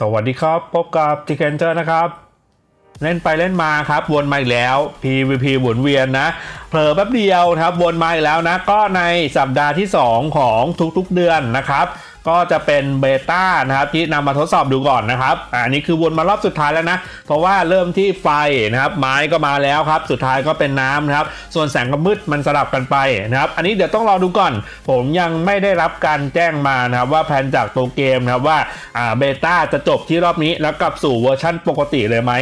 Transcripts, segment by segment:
สวัสดีครับ พบกับทีเกนเจอร์นะครับ เล่นไปเล่นมาครับ วนมาอีกแล้ว PVP หมุนเวียนนะ เผลอแป๊บเดียวครับ วนมาอีกแล้วนะ ก็ในสัปดาห์ที่ 2 ของทุกๆเดือนนะครับ ก็จะเป็นเบต้านะครับที่นำมาทดสอบดูก่อนนะครับอ่านี่คือวนมารอบสุดท้ายแล้วนะ เพราะว่าเริ่มที่ไฟนะครับ ไม้ก็มาแล้วครับ สุดท้ายก็เป็นน้ำนะครับ ส่วนแสงกับมืดมันสลับกันไปนะครับ อันนี้เดี๋ยวต้องรอดูก่อน ผมยังไม่ได้รับการแจ้งมานะครับว่าแผนจากตัวเกมนะครับว่าเบต้าจะจบที่รอบนี้แล้วกลับสู่เวอร์ชั่นปกติเลยไหม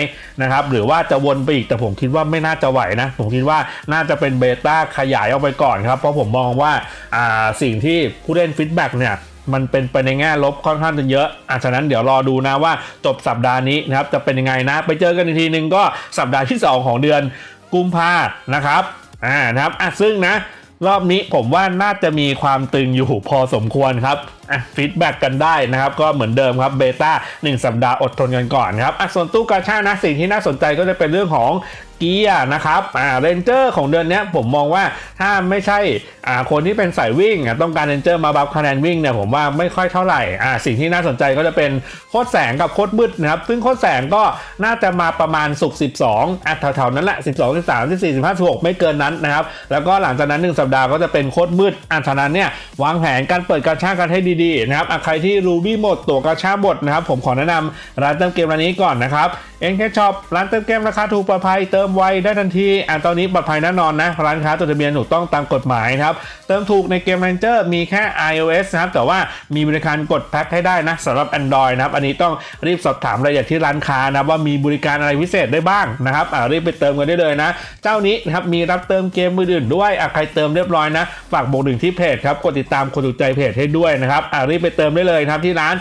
นะครับหรือว่าจะวนไปอีกแต่ผมคิดว่าไม่น่าจะไหวนะผมคิดว่าน่าจะเป็นเบต้าขยายออกไปก่อนครับเพราะผมมองว่าสิ่งที่ผู้เล่นฟีดแบ็กเนี่ย มันเป็นไปในแง่ลบค่อนข้างจะเยอะอะฉะนั้นเดี๋ยวรอดูนะว่าจบสัปดาห์นี้นะครับจะเป็นยังไงนะ ไปเจอกันอีกทีหนึ่งก็สัปดาห์ที่ 2 ของเดือนกุมภานะครับอ่านะครับอะซึ่งนะรอบนี้ผมว่าน่าจะมีความตึงอยู่พอสมควรครับอะฟีดแบ็กกันได้นะครับ ก็เหมือนเดิมครับเบต้า1 สัปดาห์อดทนกันก่อนครับอะส่วนตู้กาชานะสิ่งที่น่าสนใจก็จะเป็นเรื่องของ เกียร์นะครับอ่าเรนเจอร์ของเดือนนี้ผมมองว่าถ้าไม่ใช่อ่าคนที่เป็นสายวิ่งต้องการเรนเจอร์มาบัฟคะแนนวิ่งเนี่ยผมว่าไม่ค่อยเท่าไหร่อ่าสิ่งที่น่าสนใจก็จะเป็นโคตรแสงกับโคตรมืดนะครับซึ่งโคตรแสงก็น่าจะมาประมาณสุก12อะแถวๆนั้นแหละ 12 13 14 15 16ไม่เกินนั้นนะครับแล้วก็หลังจากนั้น 1 สัปดาห์ก็จะเป็นโคตรมืดอะฉะนั้นเนี่ยวางแผนการเปิดกาชากันให้ดีๆนะครับอะใครที่รูบี้หมดตัวกาชากหมดนะครับผมขอแนะนำร้านเติมเกมร้านนี้ก่อนนะครับเอ็นแคช็อปร้านเติมเกมราคาถูกปลอดภัยเติมไวได้ทันทีอะตอนนี้ปลอดภัยแน่นอนนะ ร้านค้าจดทะเบียนถูกต้องตามกฎหมายครับ เติมถูกในเกม Ranger มีแค่ iOS นะครับ แต่ว่ามีบริการกดแพ็คให้ได้นะสำหรับ Android นะครับ อันนี้ต้องรีบสอบถามรายละเอียดที่ร้านค้านะว่ามีบริการอะไรพิเศษได้บ้างนะครับอ่ารีบไปเติมกันได้เลยนะ เจ้านี้นะครับมีรับเติมเกมมืออื่นด้วยอะใครเติมเรียบร้อยนะฝากบอกหนึ่งที่เพจครับกดติดตามคนถูกใจเพจให้ด้วยนะครับอ่ารีบไปเติมได้เลยครับที่ร้าน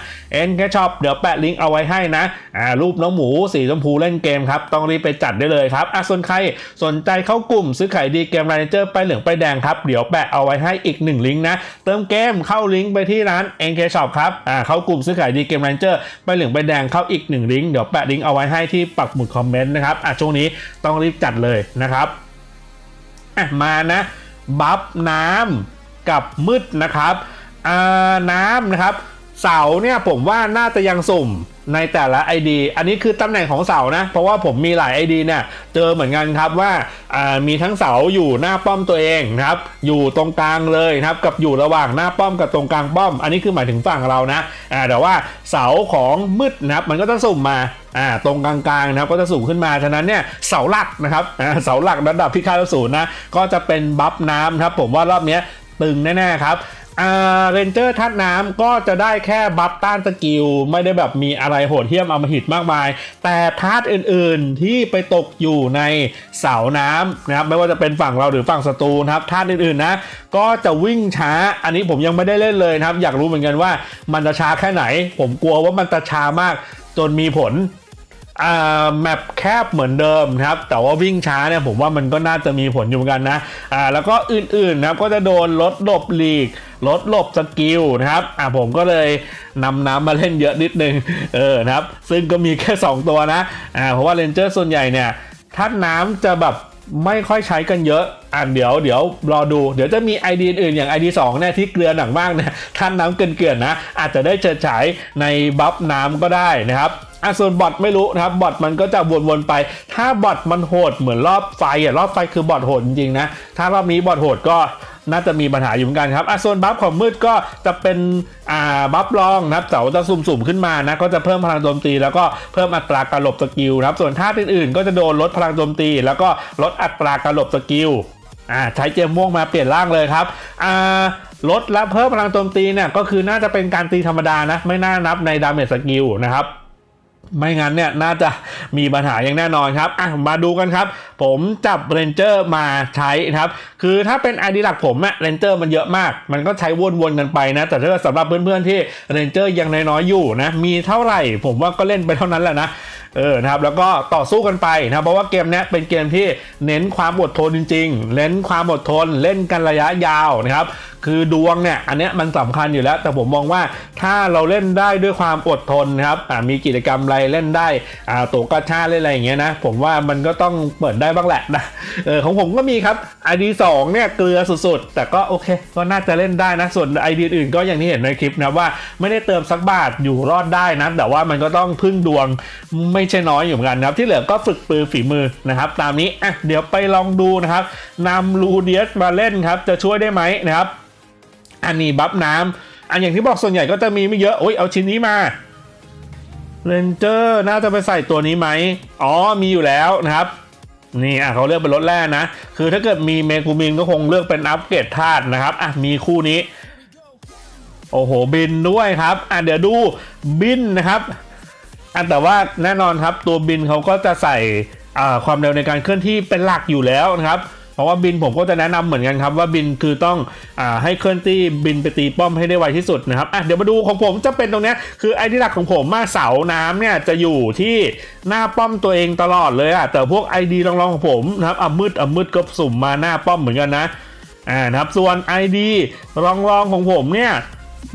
n c a s h o p เดี๋ยวแปะลิงก์เอาไว้ให้นะอ่ารูปน้องหมูสีชมพูเล่นเกมครับต้องรีบไปจัดได้เลยครับอะส่วนใครสนใจเข้ากลุ่มซื้อขายดีเกม r รเจอร์ไปเหลืองไปแดงครับ เดี๋ยวแปะเอาไว้ให้อีกหนึ่งลิงก์นะ เติมเกมเข้าลิงก์ไปที่ร้าน n k Shop ครับอ่าเข้ากลุ่มซื้อขายดีเกม r รเจอร์ไปเหลืองไปแดงเข้าอีกหนึ่งลิงก์เดี๋ยวแปะลิงก์เอาไว้ให้ที่ปักหมุดคอมเมนต์นะครับอะช่วงนี้ต้องรีบจัดเลยนะครับอะมานะบัฟน้ำกับมืดนะครับอ่าน้ำนะครับ เสาเนี่ยผมว่าน่าจะยังสุ่มในแต่ละ ID อันนี้คือตำแหน่งของเสานะ เพราะว่าผมมีหลาย ID เนี่ยเจอเหมือนกันครับว่าามีทั้งเสาอยู่หน้าป้อมตัวเองนะครับอยู่ตรงกลางเลยนะครับกับอยู่ระหว่างหน้าป้อมกับตรงกลางป้อม อันนี้คือหมายถึงฝั่งเรานะอ่าแต่ว่าเสาของมืดนะครับมันก็จะสุ่มมาอ่าตรงกลางๆนะครับก็จะสุ่มขึ้นมาฉะนั้นเนี่ยเสาหลักนะครับอ่าเสาหลักระดับที่ค่าศูนย์นะก็จะเป็นบัฟน้ำครับผมว่ารอบเนี้ยตึงแน่ๆครับ อ่าเรนเจอร์ธาตุน้ำก็จะได้แค่บัฟต้านสกิล ไม่ได้แบบมีอะไรโหดเหี้ยมอมหิตมากมาย แต่ธาตุอื่นๆที่ไปตกอยู่ในเสาน้ำนะครับไม่ว่าจะเป็นฝั่งเราหรือฝั่งศัตรูนะครับธาตุอื่นๆนะ ก็จะวิ่งช้า อันนี้ผมยังไม่ได้เล่นเลยนะครับ อยากรู้เหมือนกันว่ามันจะช้าแค่ไหน ผมกลัวว่ามันจะช้ามากจนมีผล อ่าแมปแคบเหมือนเดิมนะครับ แต่ว่าวิ่งช้าเนี่ยผมว่ามันก็น่าจะมีผลอยู่เหมือนกันนะอ่าแล้วก็อื่นๆนะครับก็จะโดนลดหลบหลีกลดหลบสกิลนะครับอ่าผมก็เลยนำน้ำมาเล่นเยอะนิดนึงเออนะครับ ซึ่งก็มีแค่ 2 ตัวนะอ่าเพราะว่าเลนเจอร์ส่วนใหญ่เนี่ยท่าน้ำจะแบบ ไม่ค่อยใช้กันเยอะ อ่านเดี๋ยวเดี๋ยวรอดู เดี๋ยวจะมี ID อื่นอย่าง ID 2เนี่ยที่เกลือหนักมากเนี่ยท่านน้ำเกลือนๆนะ อาจจะได้เฉิดฉายในบัฟน้ำก็ได้นะครับอะส่วนบอทไม่รู้นะครับบอทมันก็จะวนๆไป ถ้าบอทมันโหดเหมือนรอบไฟอะรอบไฟคือบอทโหดจริงๆนะ ถ้ารอบนี้บอทโหดก็ น่าจะมีปัญหาอยู่เหมือนกันครับอะส่วนบัฟของมืดก็จะเป็นอ่าบัฟรองนะครับเสาจะสุ่มๆขึ้นมานะก็จะเพิ่มพลังโจมตี แล้วก็เพิ่มอัตราการหลบสกิลนะครับส่วนท่าอื่นๆ ก็จะโดนลดพลังโจมตี แล้วก็ลดอัตราการหลบสกิลอ่าใช้เจมม่วงมาเปลี่ยนร่างเลยครับอ่าลดและเพิ่มพลังโจมตีเนี่ยก็คือน่าจะเป็นการตีธรรมดานะไม่น่านับในดาเมจสกิลนะครับ ไม่งั้นเนี่ยน่าจะมีปัญหาอย่างแน่นอนครับอะมาดูกันครับ ผมจับเรนเจอร์มาใช้นะครับ คือถ้าเป็นไอดีหลักผมอะเรนเจอร์มันเยอะมาก มันก็ใช้วนๆกันไปนะ แต่ถ้าสำหรับเพื่อนๆที่เรนเจอร์ยังน้อยๆอยู่นะ มีเท่าไหร่ผมว่าก็เล่นไปเท่านั้นแหละนะเออนะครับแล้วก็ต่อสู้กันไปนะเพราะว่าเกมนี้เป็นเกมที่เน้นความอดทนจริง ๆ เน้นความอดทนเล่นกันระยะยาวนะครับคือดวงเนี่ยอันเนี้ยมันสำคัญอยู่แล้ว แต่ผมมองว่าถ้าเราเล่นได้ด้วยความอดทนนะครับมีกิจกรรมอะไรเล่นได้ตัวกระชาเล่นอะไรอย่างเงี้ยนะผมว่ามันก็ต้องเปิดได้บ้างแหละนะเออของผมก็มีครับ ID 2เนี่ยเกลือสุดๆ แต่ก็โอเค ก็น่าจะเล่นได้นะ ส่วน ID อื่นก็อย่างที่เห็นในคลิปนะว่าไม่ได้เติมสักบาทอยู่รอดได้นะแต่ว่ามันก็ต้องพึ่งดวงไม่ใช่น้อยอยู่เหมือนกันครับ ที่เหลือก็ฝึกปือฝีมือนะครับตามนี้อะเดี๋ยวไปลองดูนะครับนำลูเดียสมาเล่นครับจะช่วยได้ไหมนะครับ อันนี้บัฟน้ำอันอย่างที่บอกส่วนใหญ่ก็จะมีไม่เยอะโอ้ยเอาชิ้นนี้มาเรนเจอร์น่าจะไปใส่ตัวนี้ไหมอ๋อมีอยู่แล้วนะครับนี่อะเขาเลือกเป็นรถแร่นะ คือถ้าเกิดมีเมกูมินก็คงเลือกเป็นอัปเกรดธาตุนะครับอะมีคู่นี้ โอ้โหบินด้วยครับอะเดี๋ยวดูบินนะครับอะแต่ว่าแน่นอนครับตัวบินเขาก็จะใส่อ่าความเร็วในการเคลื่อนที่เป็นหลักอยู่แล้วนะครับ เพราะว่าบินผมก็จะแนะนำเหมือนกันครับว่าบินคือต้องอให้เคลื่อนที่บินไปตีป้อมให้ได้ไวที่สุดนะครับอะเดี๋ยวมาดูของผมจะเป็นตรงนี้คือไอ้ที่หลักของผมมาเสาน้ำเนี่ยจะอยู่ที่หน้าป้อมตัวเองตลอดเลยอะแต่พวก ID รองๆของผมนะครับอะมืดอะมืดก็สุ่มมาหน้าป้อมเหมือนกันนะอ่านะครับส่วน ID รองๆของผมเนี่ย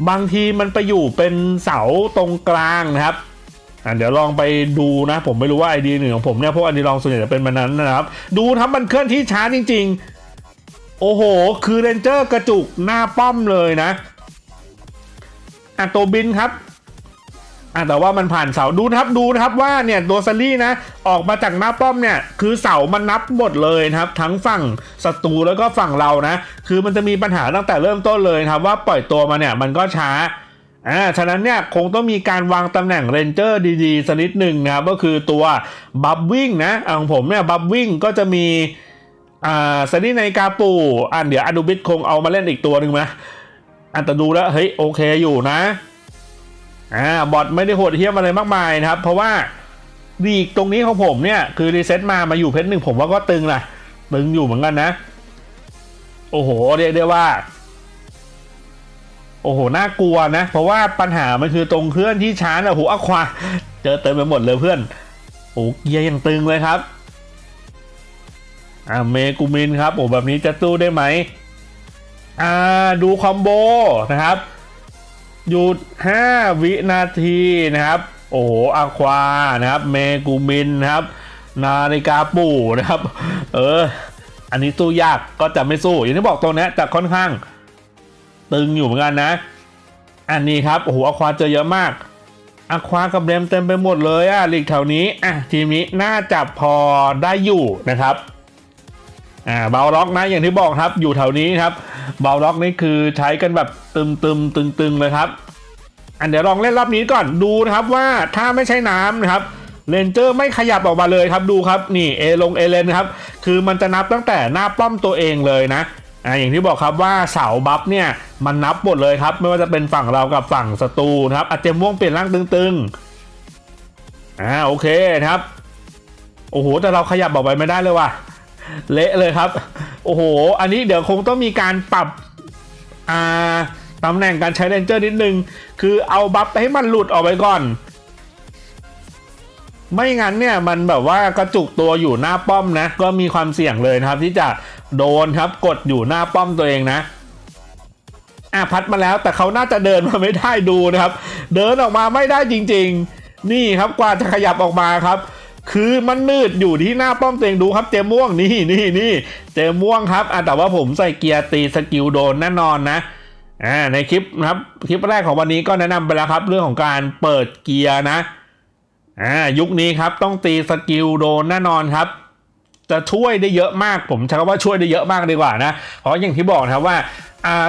บางทีมันไปอยู่เป็นเสาตรงกลางนะครับ อะเดี๋ยวลองไปดูนะ ผมไม่รู้ว่าไอดีหนึ่งของผมเนี่ยพวกไอดีลองส่วนใหญ่จะเป็นมันนั้นนะครับ ดูครับมันเคลื่อนที่ช้าจริง ๆ โอ้โห คือเรนเจอร์กระจุกหน้าป้อมเลยนะอะตัวบินครับอะแต่ว่ามันผ่านเสาดูนะครับดูนะครับว่าเนี่ยตัวซัลลี่นะ ออกมาจากหน้าป้อมเนี่ย คือเสามันนับหมดเลยนะครับ ทั้งฝั่งศัตรูแล้วก็ฝั่งเรานะ คือมันจะมีปัญหาตั้งแต่เริ่มต้นเลยครับว่าปล่อยตัวมาเนี่ยมันก็ช้า อ่า ฉะนั้นเนี่ยคงต้องมีการวางตำแหน่งเรนเจอร์ดีๆสักนิดหนึ่งนะครับก็คือตัวบับวิ่งนะของผมเนี่ยบับวิ่งก็จะมีอ่าซันนี่ในกาปูอ่าเดี๋ยวอนุบิทคงเอามาเล่นอีกตัวหนึ่งนะอ่าแต่ดูแล้วเฮ้ยโอเคอยู่นะอ่าบอทไม่ได้โหดเหี้ยมอะไรมากมายนะครับ เพราะว่าดีกตรงนี้ของผมเนี่ยคือรีเซ็ตมามาอยู่เพชรหนึ่งผมว่าก็ตึงแหละตึงอยู่เหมือนกันนะ โอ้โห เรียกได้ว่า โอ้โห น่ากลัวนะ เพราะว่าปัญหามันคือตรงเคลื่อนที่ช้าอะโอ้โหอควา เจอเต็มไปหมดเลยเพื่อน โอ้เกียร์ยังตึงเลยครับ อ่าเมกูมินครับ โอ้แบบนี้จะตู้ได้ไหม อ่า ดูคอมโบนะครับ หยุด 5 วินาทีนะครับ โอ้โหอะควา นะครับ เมกูมินนะครับ นาฬิกาปู่นะครับ เออ อันนี้สู้ยากก็จะไม่สู้ อย่างที่บอกตรงนี้จะค่อนข้าง ตึงอยู่เหมือนกันนะ อันนี้ครับโอ้โหอควาเจอเยอะมากอควากับเรมเต็มไปหมดเลยอะลีกแถวนี้อะทีมนี้น่าจะพอได้อยู่นะครับอ่าเบาล็อกนะอย่างที่บอกครับอยู่แถวนี้ครับเบาล็อกนี่คือใช้กันแบบตึมตึมตึงตึงๆเลยครับ อันเดี๋ยวลองเล่นรอบนี้ก่อนดูนะครับว่าถ้าไม่ใช่น้ำนะครับเรนเจอร์ไม่ขยับออกมาเลยครับดูครับนี่เอลงเอเลนครับคือมันจะนับตั้งแต่หน้าป้อมตัวเองเลยนะ อ่าอย่างที่บอกครับว่าเสาบัฟเนี่ยมันนับหมดเลยครับ ไม่ว่าจะเป็นฝั่งเรากับฝั่งศัตรูนะครับอาจจะม่วงเปลี่ยนร่างตึงๆอ่าโอเคนะครับโอ้โหแต่เราขยับออกไปไม่ได้เลยว่ะเละเลยครับ โอ้โห อันนี้เดี๋ยวคงต้องมีการปรับอ่าตำแหน่งการใช้เรนเจอร์นิดนึง คือเอาบัฟให้มันหลุดออกไปก่อน ไม่งั้นเนี่ยมันแบบว่ากระจุกตัวอยู่หน้าป้อมนะ ก็มีความเสี่ยงเลยนะครับ ที่จะ โดนครับกดอยู่หน้าป้อมตัวเองนะอะพัดมาแล้วแต่เขาน่าจะเดินมาไม่ได้ดูนะครับ เดินออกมาไม่ได้จริง ๆ นี่ครับกว่าจะขยับออกมาครับ คือมันมืดอยู่ที่หน้าป้อมตัวเองดูครับ เจมม่วงนี่นี่นี่เจมม่วงครับอะแต่ว่าผมใส่เกียร์ตีสกิลโดนแน่นอนนะอ่าในคลิปนะครับคลิปแรกของวันนี้ก็แนะนำไปแล้วครับ เรื่องของการเปิดเกียร์นะอ่ายุคนี้ครับต้องตีสกิลโดนแน่นอนครับ จะช่วยได้เยอะมาก ผมใช้คำว่าช่วยได้เยอะมากดีกว่านะ เพราะอย่างที่บอกนะครับว่า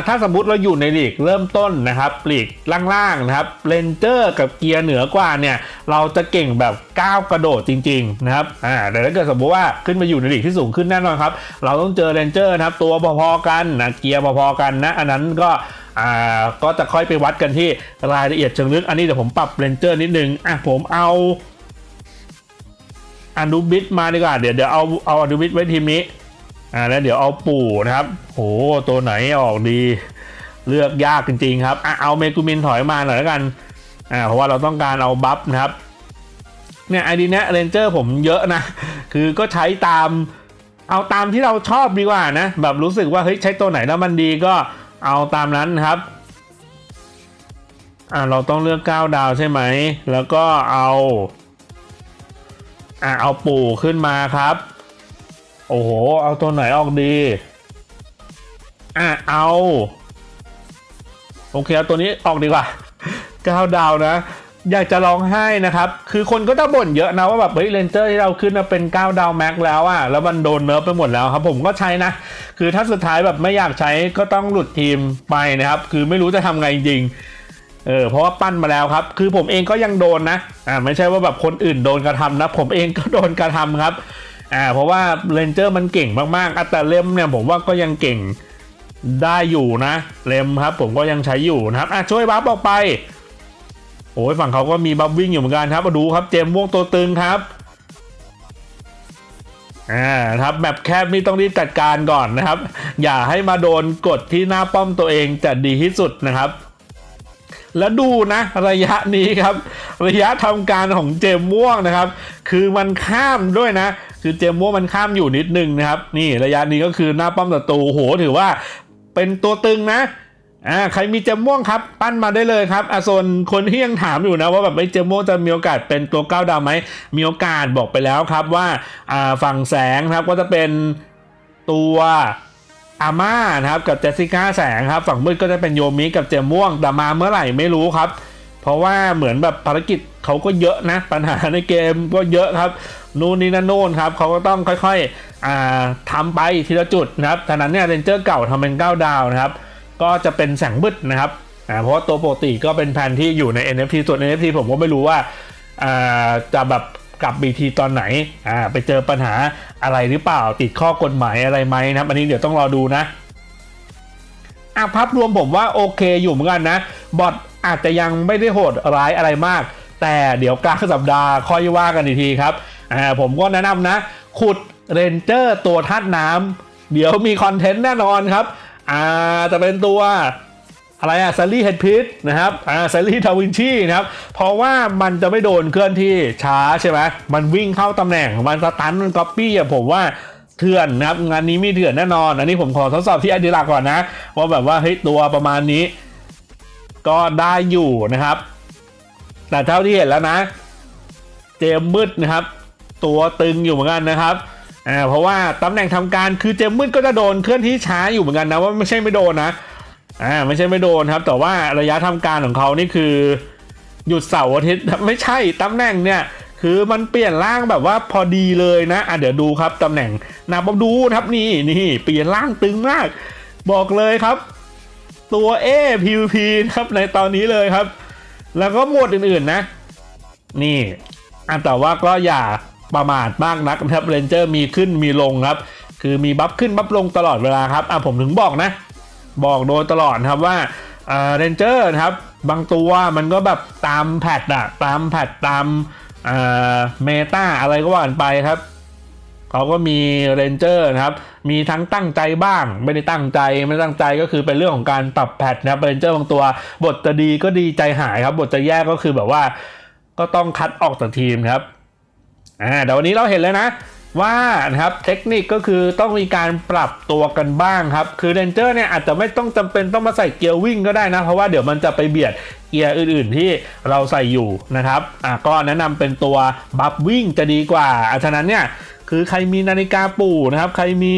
ถ้าสมมติเราอยู่ในลีกเริ่มต้นนะครับลีกล่างๆนะครับเรนเจอร์กับเกียร์เหนือกว่าเนี่ยเราจะเก่งแบบก้าวกระโดดจริงๆนะครับแต่ถ้าเกิดสมมติว่าขึ้นมาอยู่ในลีกที่สูงขึ้นแน่นอนครับ เราต้องเจอเรนเจอร์นะครับตัวพอๆกันนะเกียร์พอๆกันนะอันนั้นก็อ่าก็จะค่อยไปวัดกันที่รายละเอียดเชิงลึกอันนี้เดี๋ยวผมปรับเรนเจอร์นิดนึงอะผมเอา อนุบิทมาดีกว่าเดี๋ยวเดี๋ยวเอาเอาอนุบิทไว้ทีมนี้อ่าแล้วเดี๋ยวเอาปู่นะครับโหตัวไหนออกดี เลือกยากจริง ๆ ครับอะเอาเมกูมินถอยมาหน่อยแล้วกันอ่าเพราะว่าเราต้องการเอาบัฟนะครับเนี่ยไอดีเนี้ยเรนเจอร์ผมเยอะนะ คือก็ใช้ตามเอาตามที่เราชอบดีกว่านะแบบรู้สึกว่าเฮ้ยใช้ตัวไหนแล้วมันดีก็เอาตามนั้นครับอ่าเราต้องเลือก 9 ดาวใช่ไหม แล้วก็เอา อ่าเอาปู่ขึ้นมาครับ โอ้โห เอาตัวไหนออกดีอ่าเอาโอเคเอาตัวนี้ออกดีกว่า9ดาวนะ อยากจะร้องไห้นะครับ คือคนก็จะบ่นเยอะนะว่าแบบเฮ้ยเลนเจอร์ที่เราขึ้นมาเป็น9ดาวแม็กแล้วอะแล้วมันโดนเนิร์ฟไปหมดแล้วครับ ผมก็ใช้นะ คือถ้าสุดท้ายแบบไม่อยากใช้ก็ต้องหลุดทีมไปนะครับ คือไม่รู้จะทำไงจริง เออเพราะว่าปั้นมาแล้วครับ คือผมเองก็ยังโดนนะอ่าไม่ใช่ว่าแบบคนอื่นโดนกระทำนะ ผมเองก็โดนกระทำครับอ่าเพราะว่าเลนเจอร์มันเก่งมากๆอัตราเล่มเนี่ยผมว่าก็ยังเก่งได้อยู่นะเลมครับ ผมก็ยังใช้อยู่นะครับอะช่วยบัฟออกไปโอ้ยฝั่งเขาก็มีบัฟวิ่งอยู่เหมือนกันครับมาดูครับเจมส์ม่วงตัวตึงครับอ่าครับแบบแคบนี่ต้องรีบจัดการก่อนนะครับ อย่าให้มาโดนกดที่หน้าป้อมตัวเองจะดีที่สุดนะครับ แล้วดูนะระยะนี้ครับ ระยะทำการของเจมม่วงนะครับ คือมันข้ามด้วยนะ คือเจมม่วงมันข้ามอยู่นิดนึงนะครับ นี่ระยะนี้ก็คือหน้าป้อมศัตรูโหถือว่าเป็นตัวตึงนะอ่าใครมีเจมม่วงครับ ปั้นมาได้เลยครับอะส่วนคนที่ยังถามอยู่นะว่าแบบไอ้เจมม่วงจะมีโอกาสเป็นตัวก้าดาวไหมมีโอกาสบอกไปแล้วครับว่าอ่าฝั่งแสงครับก็จะเป็นตัว อาม่านะครับกับเจสสิก้าแสงครับฝั่งมืดก็จะเป็นโยมิกับเจมม่วงแต่มาเมื่อไหร่ไม่รู้ครับ เพราะว่าเหมือนแบบภารกิจเขาก็เยอะนะ ปัญหาในเกมก็เยอะครับ นู่นนี่นั่นโน่นครับเขาก็ต้องค่อยๆอ่าทำไปทีละจุดนะครับฉะนั้นเนี่ยเรนเจอร์เก่าทำเป็น9ดาวนะครับ ก็จะเป็นแสงมืดนะครับเพราะว่าตัวปกติก็เป็นแผนที่อยู่ใน NFT ส่วน NFT ผมก็ไม่รู้ว่าจะแบบ กลับ BT ตอนไหนอ่าไปเจอปัญหาอะไรหรือเปล่าติดข้อกฎหมายอะไรไหมนะครับอันนี้เดี๋ยวต้องรอดูนะอะภาพรวมผมว่าโอเคอยู่เหมือนกันนะ บอทอาจจะยังไม่ได้โหดร้ายอะไรมาก แต่เดี๋ยวกลางสัปดาห์ค่อยว่ากันอีกทีครับอ่าผมก็แนะนำนะ ขุดเรนเจอร์ตัวธาตุน้ำเดี๋ยวมีคอนเทนต์แน่นอนครับอ่าจะเป็นตัว อะไรอะซารี่เฮดพิทนะครับอ่าซารี่ทาวินชีนะครับ เพราะว่ามันจะไม่โดนเคลื่อนที่ช้าใช่ไหมมันวิ่งเข้าตำแหน่งมันสตันมันก๊อปปี้อะผมว่าเถื่อนนะครับ งานนี้มีเถื่อนแน่นอน อันนี้ผมขอทดสอบที่อดีลักก่อนนะ ว่าแบบว่าเฮ้ยตัวประมาณนี้ ก็ได้อยู่นะครับ แต่เท่าที่เห็นแล้วนะ เจมมืดนะครับ ตัวตึงอยู่เหมือนกันนะครับอ่าเพราะว่าตำแหน่งทำการคือเจมมืดก็จะโดนเคลื่อนที่ช้าอยู่เหมือนกันนะว่าไม่ใช่ไม่โดนนะ อ่าไม่ใช่ไม่โดนครับ แต่ว่าระยะทำการของเขานี่คือ หยุดเสาร์อาทิตย์ไม่ใช่ตำแหน่งเนี่ย คือมันเปลี่ยนร่างแบบว่าพอดีเลยนะอะเดี๋ยวดูครับตำแหน่งนับดูครับนี่นี่เปลี่ยนร่างตึงมาก บอกเลยครับ ตัว A PVP ครับในตอนนี้เลยครับ แล้วก็หมวดอื่นๆนะ นี่อันแต่ว่าก็อย่าประมาทมากนักนะครับเรนเจอร์มีขึ้นมีลงครับ คือมีบัฟขึ้นบัฟลงตลอดเวลาครับอะผมถึงบอกนะ บอกโดยตลอดครับว่าเรนเจอร์นะครับบางตัวมันก็แบบตามแพทอะตามแพทตามเมตาอะไรก็ว่ากันไปครับเขาก็มีเรนเจอร์นะครับ มีทั้งตั้งใจบ้าง ไม่ได้ตั้งใจไม่ตั้งใจก็คือเป็นเรื่องของการปรับแพทนะครับเรนเจอร์บางตัว บทจะดีก็ดีใจหายครับ บทจะแย่ก็คือแบบว่า ก็ต้องคัดออกจากทีมครับอ่าเดี๋ยววันนี้เราเห็นแล้วนะ ว่านะครับเทคนิคก็คือต้องมีการปรับตัวกันบ้างครับ คือเรนเจอร์เนี่ยอาจจะไม่ต้องจำเป็นต้องมาใส่เกียร์วิ่งก็ได้นะ เพราะว่าเดี๋ยวมันจะไปเบียดเกียร์อื่นๆที่เราใส่อยู่นะครับอ่าก็แนะนำเป็นตัวบัฟวิ่งจะดีกว่าอะฉะนั้นเนี่ยคือใครมีนาฬิกาปู่นะครับ ใครมี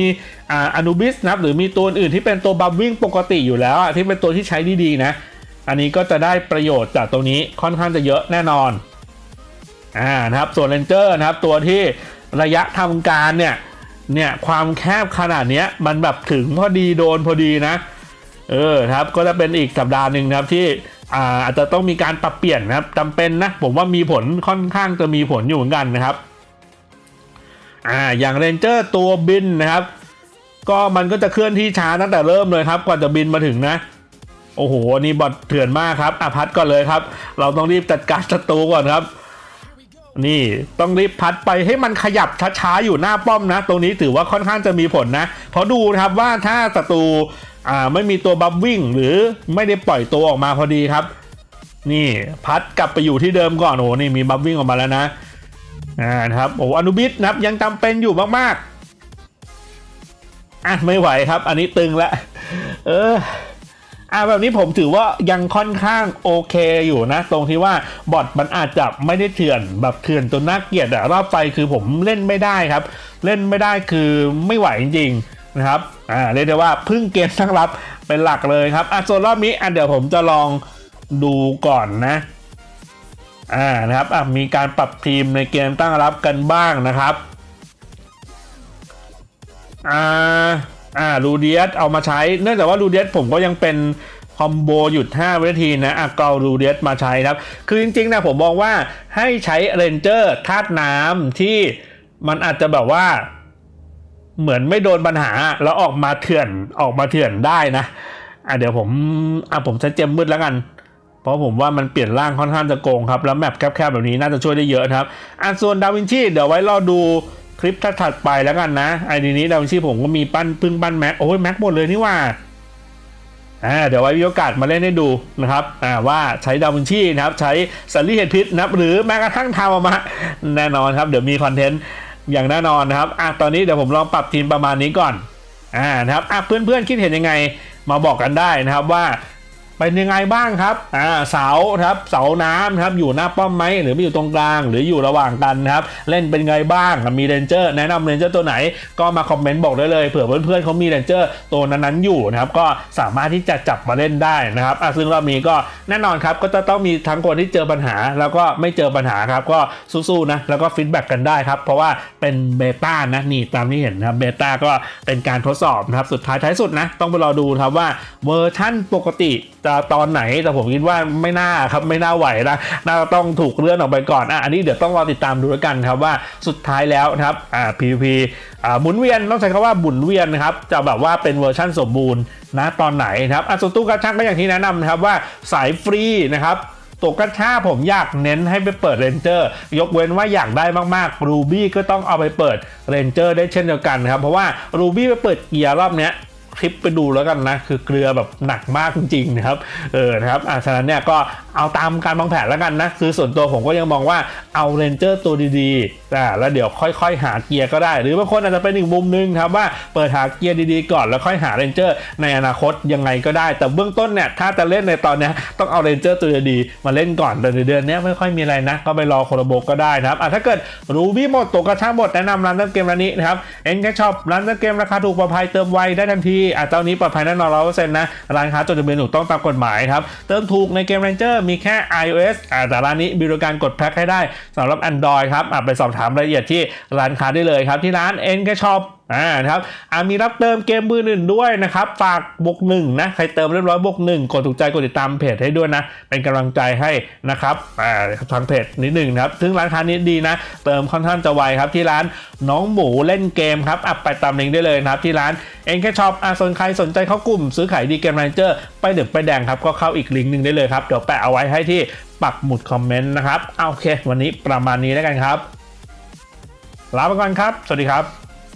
อ่าอนุบิสนะครับหรือมีตัวอื่นที่เป็นตัวบัฟวิ่งปกติอยู่แล้วอะที่เป็นตัวที่ใช้ดีๆนะ อันนี้ก็จะได้ประโยชน์จากตรงนี้ค่อนข้างจะเยอะแน่นอนอ่านะครับส่วนเลนเจอร์นะครับตัวที่ ระยะทำการเนี่ยเนี่ยความแคบขนาดเนี้ยมันแบบถึงพอดีโดนพอดีนะ เออครับก็จะเป็นอีกสัปดาห์หนึ่งครับที่อ่าอาจจะต้องมีการปรับเปลี่ยนนะครับจำเป็นนะผมว่ามีผลค่อนข้างจะมีผลอยู่เหมือนกันนะครับอ่าอย่างเรนเจอร์ตัวบินนะครับ ก็มันก็จะเคลื่อนที่ช้าตั้งแต่เริ่มเลยครับ กว่าจะบินมาถึงนะโอ้โหนี่บอทเถื่อนมากครับอะพัดก่อนเลยครับ เราต้องรีบจัดการศัตรูก่อนครับ นี่ต้องรีบพัดไปให้มันขยับช้าๆอยู่หน้าป้อมนะ ตรงนี้ถือว่าค่อนข้างจะมีผลนะ เพราะดูนะครับว่าถ้าศัตรูอ่าไม่มีตัวบัฟวิ่ง หรือไม่ได้ปล่อยตัวออกมาพอดีครับ นี่พัดกลับไปอยู่ที่เดิมก่อนโอ้โหนี่มีบัฟวิ่งออกมาแล้วนะอ่านะครับโอ้อนุบิสนะครับยังจำเป็นอยู่มากๆอะไม่ไหวครับ อันนี้ตึงแล้วเออ อ่าแบบนี้ผมถือว่ายังค่อนข้างโอเคอยู่นะ ตรงที่ว่าบอทมันอาจจะไม่ได้เถื่อนแบบเถื่อนจนน่าเกลียดอะรอบไฟคือผมเล่นไม่ได้ครับ เล่นไม่ได้คือไม่ไหวจริงๆนะครับอ่าเรียกได้ว่าพึ่งเกมตั้งรับเป็นหลักเลยครับอะส่วนรอบนี้อะเดี๋ยวผมจะลองดูก่อนนะอ่านะครับอะมีการปรับทีมในเกมตั้งรับกันบ้างนะครับอ่า อ่ารูเดียสเอามาใช้ เนื่องจากว่ารูเดียสผมก็ยังเป็นคอมโบหยุด 5 วินาทีนะอะก็เอารูเดียสมาใช้ครับ คือจริงๆนะผมมองว่าให้ใช้เรนเจอร์ธาตุน้ำที่มันอาจจะแบบว่าเหมือนไม่โดนปัญหาแล้วออกมาเถื่อนออกมาเถื่อนได้นะอะเดี๋ยวผมอะผมใช้เจมมืดแล้วกัน เพราะผมว่ามันเปลี่ยนร่างค่อนข้างจะโกงครับ แล้วแมปแคบๆแบบนี้น่าจะช่วยได้เยอะนะครับอะส่วนดาวินชีเดี๋ยวไว้รอดู คลิปถัดไปแล้วกันนะไอ้ทีนี้ดาวินชีผมก็มีปั้นพึ่งปั้นแม็กโอ้ยแม็กหมดเลยนี่ว่าอ่าเดี๋ยวไว้มีโอกาสมาเล่นให้ดูนะครับอ่าว่าใช้ดาวินชีนะครับ ใช้สันลี่เห็ดพิษนะครับ หรือแม้กระทั่งทาวมาแน่นอนครับ เดี๋ยวมีคอนเทนต์อย่างแน่นอนนะครับอะตอนนี้เดี๋ยวผมลองปรับทีมประมาณนี้ก่อนอ่านะครับอะเพื่อนๆคิดเห็นยังไงมาบอกกันได้นะครับว่า เป็นยังไงบ้างครับอ่าเสาครับเสาน้ำครับอยู่หน้าป้อมไหมหรือไม่อยู่ตรงกลางหรืออยู่ระหว่างกันครับเล่นเป็นไงบ้างมีเรนเจอร์แนะนำเรนเจอร์ตัวไหนก็มาคอมเมนต์บอกได้เลยเผื่อเพื่อนๆเขามีเรนเจอร์ตัวนั้นๆอยู่นะครับก็สามารถที่จะจับมาเล่นได้นะครับอะซึ่งรอบนี้ก็แน่นอนครับก็จะต้องมีทั้งคนที่เจอปัญหา แล้วก็ไม่เจอปัญหาครับก็สู้ๆนะแล้วก็ฟีดแบ็กกันได้ครับเพราะว่าเป็นเบต้านะนี่ตามที่เห็นนะครับเบต้าก็เป็นการทดสอบนะครับสุดท้ายท้ายสุดนะต้องไปรอดูครับว่าเวอร์ชั่นปกติจะตอนไหนแต่ผมคิดว่าไม่น่าครับไม่น่าไหวนะน่าจะต้องถูกเลื่อนออกไปก่อนอะอันนี้เดี๋ยวต้องรอติดตามดูแล้วกันครับว่าสุดท้ายแล้วนะครับอ่า PVP อ่าหมุนเวียนต้องใช้คำว่าหมุนเวียนนะครับจะแบบว่าเป็นเวอร์ชั่นสมบูรณ์นะตอนไหนนะครับอะส่วนตู้กระชักก็อย่างที่แนะนำนะครับว่าสายฟรีนะครับตัวกระชาผมอยากเน้นให้ไปเปิดเรนเจอร์ยกเว้นว่าอยากได้มากๆ Ruby ก็ต้องเอาไปเปิดเรนเจอร์ได้เช่นเดียวกันนะครับเพราะว่า Ruby ไปเปิดเกียร์รอบเนี้ย คลิปไปดูแล้วกันนะ คือเกลือแบบหนักมากจริงๆนะครับ เออนะครับอะฉะนั้นเนี่ยก็ เอาตามการวางแผนแล้วกันนะคือส่วนตัวผมก็ยังมองว่าเอาเรนเจอร์ตัวดีๆอ่าแล้วเดี๋ยวค่อยๆ หาเกียร์ก็ได้ หรือบางคนอาจจะเป็นอีกมุมนึงครับว่าเปิดหาเกียร์ดีๆก่อนแล้วค่อยหาเรนเจอร์ในอนาคตยังไงก็ได้ แต่เบื้องต้นเนี่ยถ้าจะเล่นในตอนนี้ต้องเอาเรนเจอร์ตัวดีๆมาเล่นก่อนแต่ในเดือนนี้ไม่ค่อยมีอะไรนะ ก็ไปรอโคโรโบก็ได้นะครับถ้าเกิดรูบี้หมดตัวกระชากหมดแนะนำร้านเติมเกมร้านนี้นะครับเอ็นแค่ชอบร้านเติมเกมราคาถูกปลอดภัยเติมไวได้ทันทีอะเจ้านี้ปลอดภัยแน่นอนร้อยเปอร์เซ็นต์นะร้านค้าจดทะเบียนถูกต้องตามกฎหมายครับเติมถูกในเกมเรนเจอร์มีแค่ iOS อ่าแต่ร้านนี้มีบริการกดแพ็คให้ได้สำหรับ Android ครับอะไปสอบถามรายละเอียดที่ร้านค้าได้เลยครับที่ร้านเอ็นแค่ชอ่านะครับอ่ามีรับเติมเกมมือหนึ่งด้วยนะครับฝากบวกหนึ่งนะใครเติมเรียบร้อยบวกหนึ่งกดถูกใจกดติดตามเพจให้ด้วยนะ เป็นกำลังใจให้นะครับอ่าทางเพจนิดหนึ่งนะครับ ซึ่งร้านค้านี้ดีนะ เติมค่อนข้างจะไวครับที่ร้านน้องหมูเล่นเกมครับอะไปตามลิงก์ได้เลยนะครับ ที่ร้านเองแค่ช็อปอะสนใครสนใจเข้ากลุ่ม ซื้อขายดีเกมแรนเจอร์ไปเดือดไปแดงครับก็เข้าอีกลิงก์หนึ่งได้เลยครับเดี๋ยวแปะเอาไว้ให้ที่ปักหมุดคอมเมนต์นะครับเอาโอเค วันนี้ประมาณนี้แล้วกันครับลาไปก่อนครับ สวัสดีครับ